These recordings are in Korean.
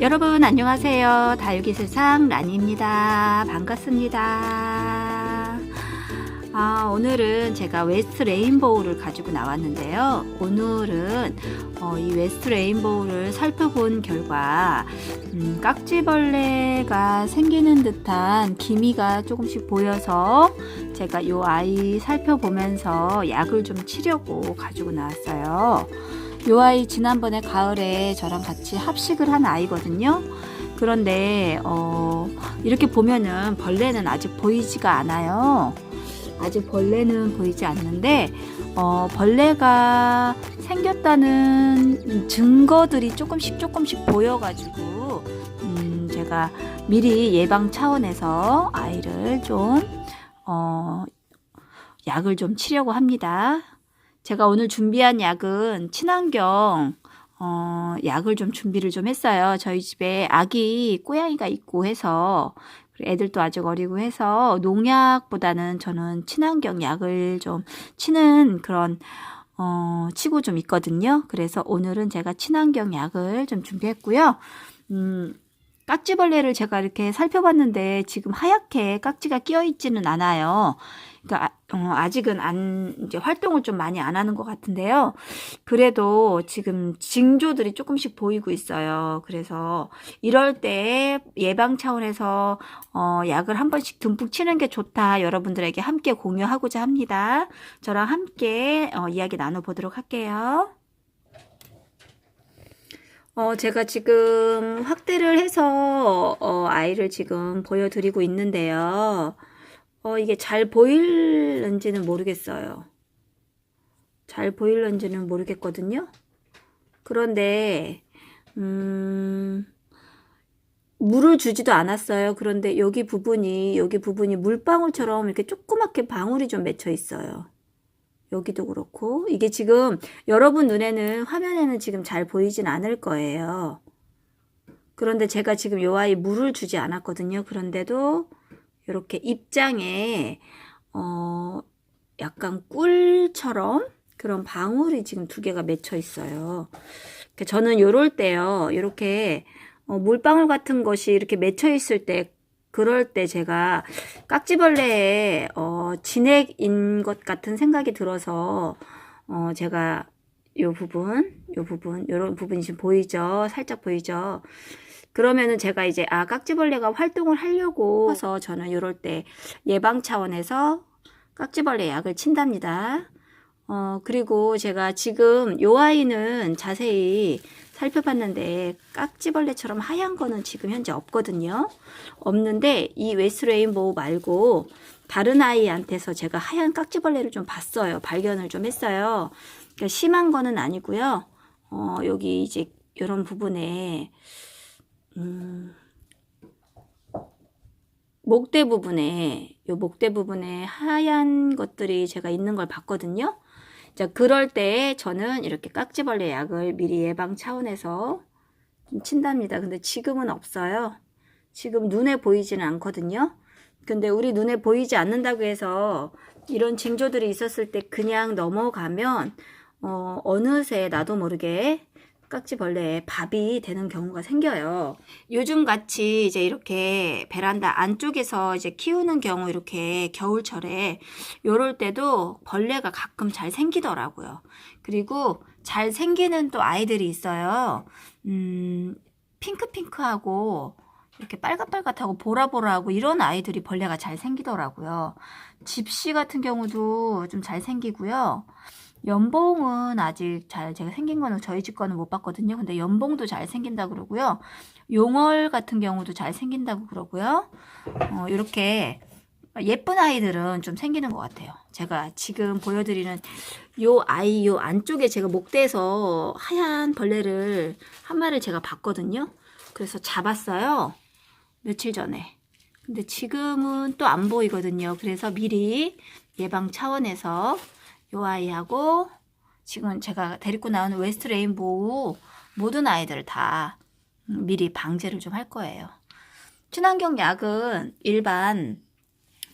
여러분 안녕하세요. 다육이 세상 라니입니다. 반갑습니다. 아, 오늘은 제가 웨스트 레인보우를 가지고 나왔는데요. 오늘은 어, 이 웨스트 레인보우를 살펴본 결과 음, 깍지벌레가 생기는 듯한 기미가 조금씩 보여서 제가 이 아이 살펴보면서 약을 좀 치려고 가지고 나왔어요. 요 아이 지난번에 가을에 저랑 같이 합식을 한 아이거든요. 그런데 어, 이렇게 보면은 벌레는 아직 보이지가 않아요. 아직 벌레는 보이지 않는데 어, 벌레가 생겼다는 증거들이 조금씩 조금씩 보여가지고 음, 제가 미리 예방 차원에서 아이를 좀 어, 약을 좀 치려고 합니다. 제가 오늘 준비한 약은 친환경 어, 약을 좀 준비를 좀 했어요. 저희 집에 아기 꼬양이가 있고 해서 애들도 아직 어리고 해서 농약보다는 저는 친환경 약을 좀 치는 그런 어, 치고 좀 있거든요. 그래서 오늘은 제가 친환경 약을 좀 준비했고요. 음, 깍지벌레를 제가 이렇게 살펴봤는데 지금 하얗게 깍지가 끼어 있지는 않아요. 그러니까 아, 직은 안 이제 활동을 좀 많이 안 하는 것 같은데요. 그래도 지금 징조들이 조금씩 보이고 있어요. 그래서 이럴 때 예방 차원에서 어, 약을 한 번씩 듬뿍 치는 게 좋다. 여러분들에게 함께 공유하고자 합니다. 저랑 함께 어, 이야기 나눠보도록 할게요. 어, 제가 지금 확대를 해서 어, 아이를 지금 보여드리고 있는데요. 어, 이게 잘 보일는지는 모르겠어요. 잘 보일는지는 모르겠거든요. 그런데, 음, 물을 주지도 않았어요. 그런데 여기 부분이, 여기 부분이 물방울처럼 이렇게 조그맣게 방울이 좀 맺혀 있어요. 여기도 그렇고. 이게 지금 여러분 눈에는, 화면에는 지금 잘 보이진 않을 거예요. 그런데 제가 지금 요 아이 물을 주지 않았거든요. 그런데도 이렇게 입장에 어 약간 꿀처럼 그런 방울이 지금 두 개가 맺혀 있어요. 저는 요럴 때요. 이렇게 어, 물방울 같은 것이 이렇게 맺혀 있을 때 그럴 때 제가 깍지벌레의 어, 진액인 것 같은 생각이 들어서 어, 제가 요 부분, 요 부분, 요런 부분이 지금 보이죠? 살짝 보이죠? 그러면은 제가 이제 아 깍지벌레가 활동을 하려고 해서 저는 이럴 때 예방 차원에서 깍지벌레 약을 친답니다. 어 그리고 제가 지금 요 아이는 자세히 살펴봤는데 깍지벌레처럼 하얀 거는 지금 현재 없거든요. 없는데 이 웨스 레인보우 말고 다른 아이한테서 제가 하얀 깍지벌레를 좀 봤어요. 발견을 좀 했어요. 그러니까 심한 거는 아니고요. 어 여기 이제 이런 부분에 음, 목대 부분에 요 목대 부분에 하얀 것들이 제가 있는 걸 봤거든요. 자, 그럴 때 저는 이렇게 깍지벌레 약을 미리 예방 차원에서 좀 친답니다. 근데 지금은 없어요. 지금 눈에 보이지는 않거든요. 근데 우리 눈에 보이지 않는다고 해서 이런 징조들이 있었을 때 그냥 넘어가면 어, 어느새 나도 모르게 깍지벌레에 밥이 되는 경우가 생겨요. 요즘 같이 이제 이렇게 베란다 안쪽에서 이제 키우는 경우 이렇게 겨울철에 요럴 때도 벌레가 가끔 잘 생기더라고요. 그리고 잘 생기는 또 아이들이 있어요. 음, 핑크핑크하고 이렇게 빨갛빨갛하고 보라보라하고 이런 아이들이 벌레가 잘 생기더라고요. 집시 같은 경우도 좀 잘 생기고요. 연봉은 아직 잘 제가 생긴 거는 저희 집 거는 못 봤거든요. 근데 연봉도 잘 생긴다 그러고요. 용얼 같은 경우도 잘 생긴다고 그러고요. 어, 이렇게 예쁜 아이들은 좀 생기는 것 같아요. 제가 지금 보여드리는 요 아이 요 안쪽에 제가 목대에서 하얀 벌레를 한 마리를 제가 봤거든요. 그래서 잡았어요. 며칠 전에. 근데 지금은 또 안 보이거든요. 그래서 미리 예방 차원에서 요 아이하고 지금 제가 데리고 나오는 웨스트 레인보우 모든 아이들 다 미리 방제를 좀 할 거예요. 친환경 약은 일반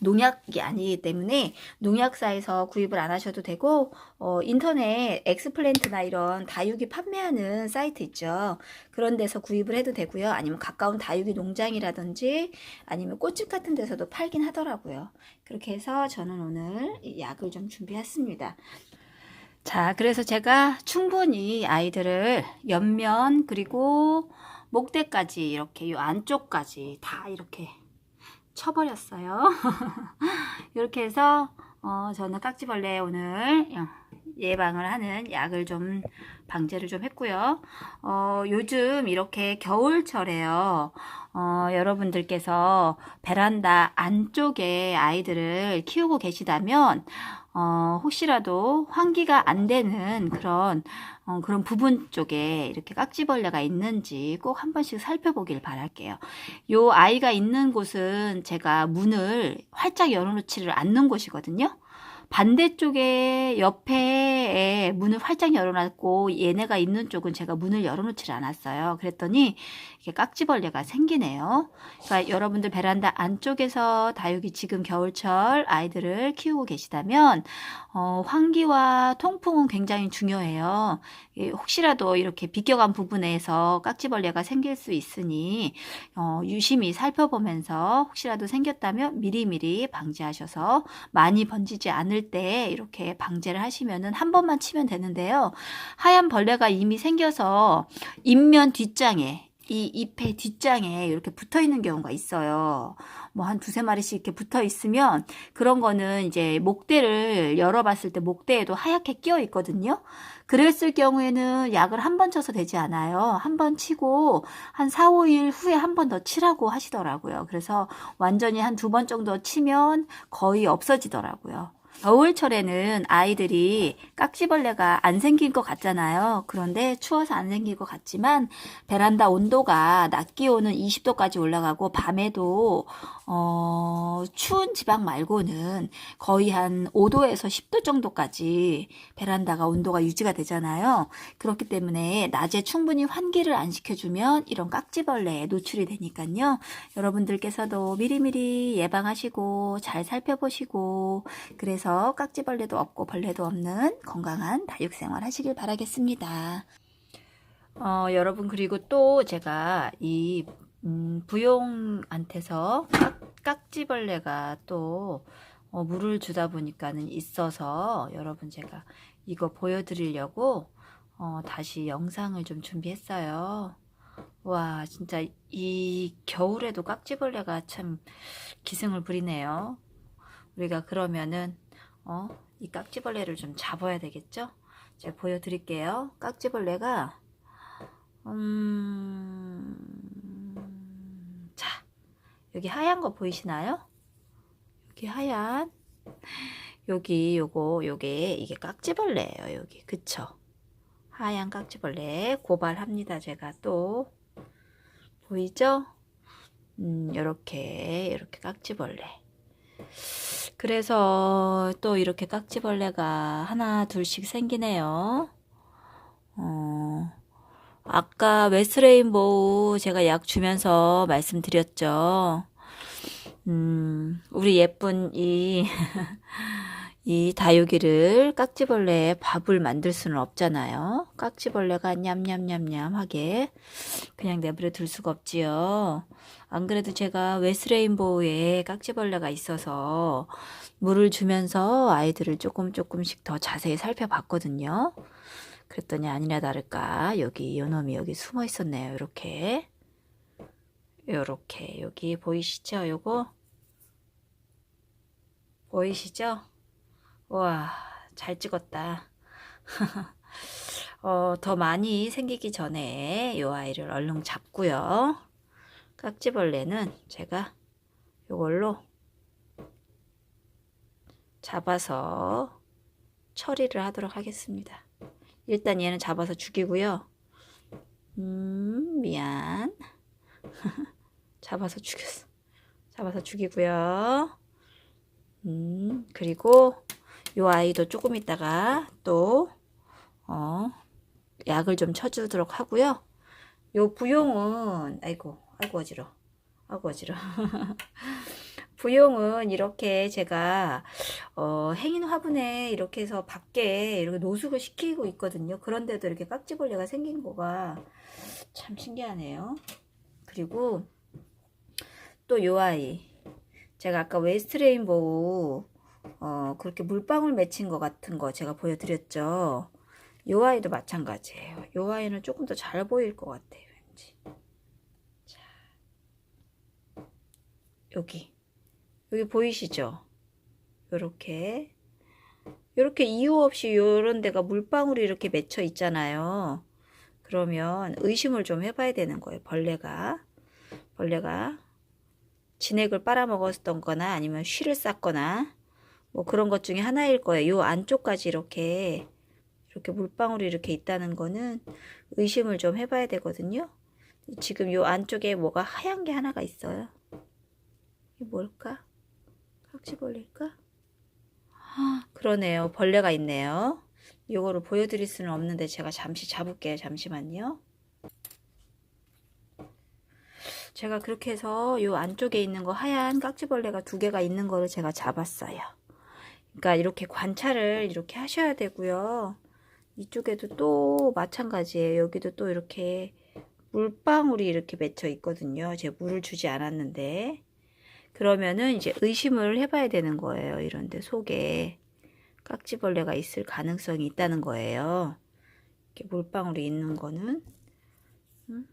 농약이 아니기 때문에 농약사에서 구입을 안 하셔도 되고 어, 인터넷 엑스플랜트나 이런 다육이 판매하는 사이트 있죠. 그런 데서 구입을 해도 되고요. 아니면 가까운 다육이 농장이라든지 아니면 꽃집 같은 데서도 팔긴 하더라고요. 그렇게 해서 저는 오늘 이 약을 좀 준비했습니다. 자, 그래서 제가 충분히 아이들을 옆면 그리고 목대까지 이렇게 이 안쪽까지 다 이렇게 쳐버렸어요. 이렇게 해서 어, 저는 깍지벌레 오늘 예방을 하는 약을 좀 방제를 좀 했고요. 어, 요즘 이렇게 겨울철에요. 어, 여러분들께서 베란다 안쪽에 아이들을 키우고 계시다면 어, 혹시라도 환기가 안 되는 그런 어, 그런 부분 쪽에 이렇게 깍지벌레가 있는지 꼭 한 번씩 살펴보길 바랄게요. 요 아이가 있는 곳은 제가 문을 활짝 열어놓지를 않는 곳이거든요. 반대쪽에 옆에 문을 활짝 열어놨고 얘네가 있는 쪽은 제가 문을 열어놓지 않았어요. 그랬더니 이게 깍지벌레가 생기네요. 그러니까 여러분들 베란다 안쪽에서 다육이 지금 겨울철 아이들을 키우고 계시다면 어, 환기와 통풍은 굉장히 중요해요. 예, 혹시라도 이렇게 비껴간 부분에서 깍지벌레가 생길 수 있으니 어, 유심히 살펴보면서 혹시라도 생겼다면 미리미리 방지하셔서 많이 번지지 않을 때 이렇게 방제를 하시면은 한 번만 치면 되는데요. 하얀 벌레가 이미 생겨서 잎면 뒷장에 이 잎의 뒷장에 이렇게 붙어 있는 경우가 있어요. 뭐 한 두세 마리씩 이렇게 붙어 있으면 그런 거는 이제 목대를 열어봤을 때 목대에도 하얗게 끼어 있거든요. 그랬을 경우에는 약을 한 번 쳐서 되지 않아요. 한 번 치고 한 4, 5일 후에 한 번 더 치라고 하시더라고요. 그래서 완전히 한 두 번 정도 치면 거의 없어지더라고요. 겨울철에는 아이들이 깍지벌레가 안 생길 것 같잖아요. 그런데 추워서 안 생길 것 같지만 베란다 온도가 낮 기온은 20도까지 올라가고 밤에도 어, 추운 지방 말고는 거의 한 5도에서 10도 정도까지 베란다가 온도가 유지가 되잖아요. 그렇기 때문에 낮에 충분히 환기를 안 시켜주면 이런 깍지벌레에 노출이 되니까요. 여러분들께서도 미리미리 예방하시고 잘 살펴보시고 그래서 깍지벌레도 없고 벌레도 없는 건강한 다육생활 하시길 바라겠습니다. 어, 여러분 그리고 또 제가 이 음, 부용한테서 깍, 지벌레가또 어, 물을 주다 보니까는 있어서 여러분 제가 이거 보여드리려고 어, 다시 영상을 좀 준비했어요. 와 진짜 이 겨울에도 깍지벌레가 참 기승을 부리네요. 우리가 그러면은 어, 이 깍지벌레를 좀 잡아야 되겠죠? 제가 보여드릴게요. 깍지벌레가 음... 자, 여기 하얀 거 보이시나요? 여기 하얀 여기 요거 요게 이게 깍지벌레예요. 여기 그쵸? 하얀 깍지벌레 고발합니다. 제가 또 보이죠? 음, 요렇게 이렇게 깍지벌레. 그래서 또 이렇게 깍지벌레가 하나 둘씩 생기네요. 어, 아까 웨스레인보우 제가 약 주면서 말씀드렸죠. 음, 우리 예쁜 이, 이 다육이를 깍지벌레에 밥을 만들 수는 없잖아요. 깍지벌레가 냠냠냠냠 하게 그냥 내버려 둘 수가 없지요. 안 그래도 제가 웨스레인보우에 깍지벌레가 있어서 물을 주면서 아이들을 조금 조금씩 더 자세히 살펴봤거든요. 그랬더니 아니나 다를까 여기 요놈이 여기 숨어 있었네요. 이렇게 요렇게 여기 보이시죠? 요거 보이시죠? 와, 잘 찍었다. 어, 더 많이 생기기 전에 요 아이를 얼른 잡고요. 깍지벌레는 제가 요걸로 잡아서 처리를 하도록 하겠습니다. 일단 얘는 잡아서 죽이고요. 음, 미안. 잡아서 죽였어. 잡아서 죽이고요. 음, 그리고 요 아이도 조금 있다가 또, 어, 약을 좀 쳐주도록 하고요. 요 부용은, 아이고, 아이고, 어지러. 아이고, 어지러. 부용은 이렇게 제가 어, 행인 화분에 이렇게 해서 밖에 이렇게 노숙을 시키고 있거든요. 그런데도 이렇게 깍지벌레가 생긴 거가 참 신기하네요. 그리고 또 요 아이 제가 아까 웨스트 레인보우 어, 그렇게 물방울 맺힌 것 같은 거 제가 보여드렸죠. 요 아이도 마찬가지예요. 요 아이는 조금 더 잘 보일 것 같아요. 왠지. 자, 여기 여기 보이시죠? 요렇게 요렇게 이유 없이 요런 데가 물방울이 이렇게 맺혀 있잖아요. 그러면 의심을 좀 해봐야 되는 거예요. 벌레가 벌레가 진액을 빨아먹었던 거나 아니면 쉬를 쌌거나 뭐 그런 것 중에 하나일 거예요. 요 안쪽까지 이렇게 이렇게 물방울이 이렇게 있다는 거는 의심을 좀 해봐야 되거든요. 지금 요 안쪽에 뭐가 하얀 게 하나가 있어요. 이게 뭘까? 깍지벌레일까? 아, 그러네요. 벌레가 있네요. 요거를 보여드릴 수는 없는데 제가 잠시 잡을게요. 잠시만요. 제가 그렇게 해서 요 안쪽에 있는 거 하얀 깍지벌레가 두 개가 있는 거를 제가 잡았어요. 그러니까 이렇게 관찰을 이렇게 하셔야 되고요. 이쪽에도 또 마찬가지예요. 여기도 또 이렇게 물방울이 이렇게 맺혀 있거든요. 제가 물을 주지 않았는데. 그러면은 이제 의심을 해봐야 되는 거예요. 이런데 속에 깍지벌레가 있을 가능성이 있다는 거예요. 이렇게 물방울이 있는 거는 음?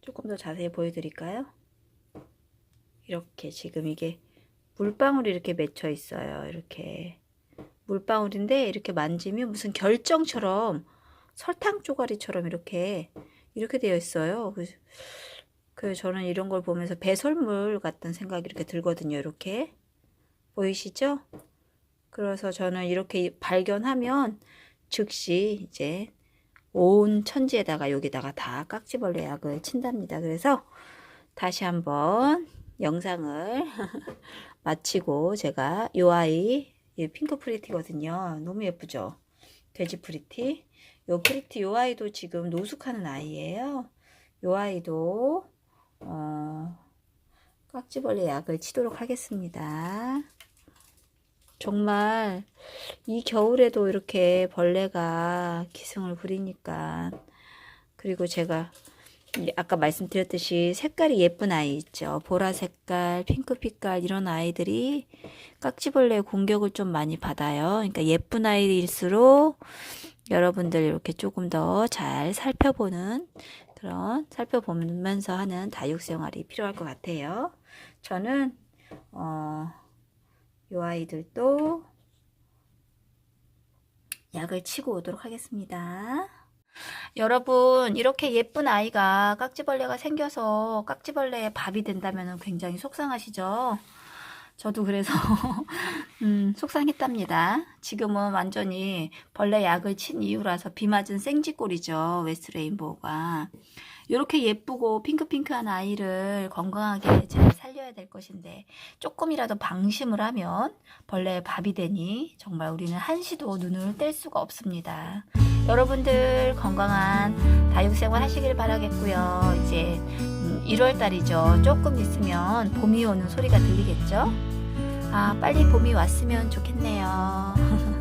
조금 더 자세히 보여드릴까요? 이렇게 지금 이게 물방울이 이렇게 맺혀 있어요. 이렇게 물방울인데 이렇게 만지면 무슨 결정처럼 설탕 쪼가리처럼 이렇게 이렇게 되어 있어요. 그, 그 저는 이런 걸 보면서 배설물 같은 생각이 이렇게 들거든요. 이렇게 보이시죠? 그래서 저는 이렇게 발견하면 즉시 이제 온 천지에다가 여기다가 다 깍지벌레 약을 친답니다. 그래서 다시 한번 영상을 마치고 제가 요 아이 이 핑크 프리티거든요. 너무 예쁘죠? 돼지 프리티. 요 프리티 요 아이도 지금 노숙하는 아이예요. 요 아이도 어, 깍지벌레 약을 치도록 하겠습니다. 정말 이 겨울에도 이렇게 벌레가 기승을 부리니까 그리고 제가 아까 말씀드렸듯이 색깔이 예쁜 아이 있죠. 보라 색깔, 핑크 빛깔 이런 아이들이 깍지벌레 공격을 좀 많이 받아요. 그러니까 예쁜 아이일수록 여러분들 이렇게 조금 더 잘 살펴보는 그런 살펴보면서 하는 다육 생활이 필요할 것 같아요. 저는 어, 이 아이들도 약을 치고 오도록 하겠습니다. 여러분 이렇게 예쁜 아이가 깍지벌레가 생겨서 깍지벌레의 밥이 된다면 굉장히 속상하시죠? 저도 그래서 음, 속상했답니다. 지금은 완전히 벌레 약을 친 이유라서 비 맞은 생쥐꼴이죠. 웨스트 레인보우가. 이렇게 예쁘고 핑크핑크한 아이를 건강하게 잘 살려야 될 것인데 조금이라도 방심을 하면 벌레의 밥이 되니 정말 우리는 한시도 눈을 뗄 수가 없습니다. 여러분들 건강한 다육생활 하시길 바라겠고요. 이제 1월 달이죠. 조금 있으면 봄이 오는 소리가 들리겠죠? 아, 빨리 봄이 왔으면 좋겠네요.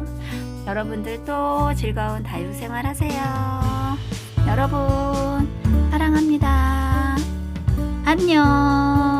여러분들도 즐거운 다육 생활 하세요. 여러분, 사랑합니다. 안녕.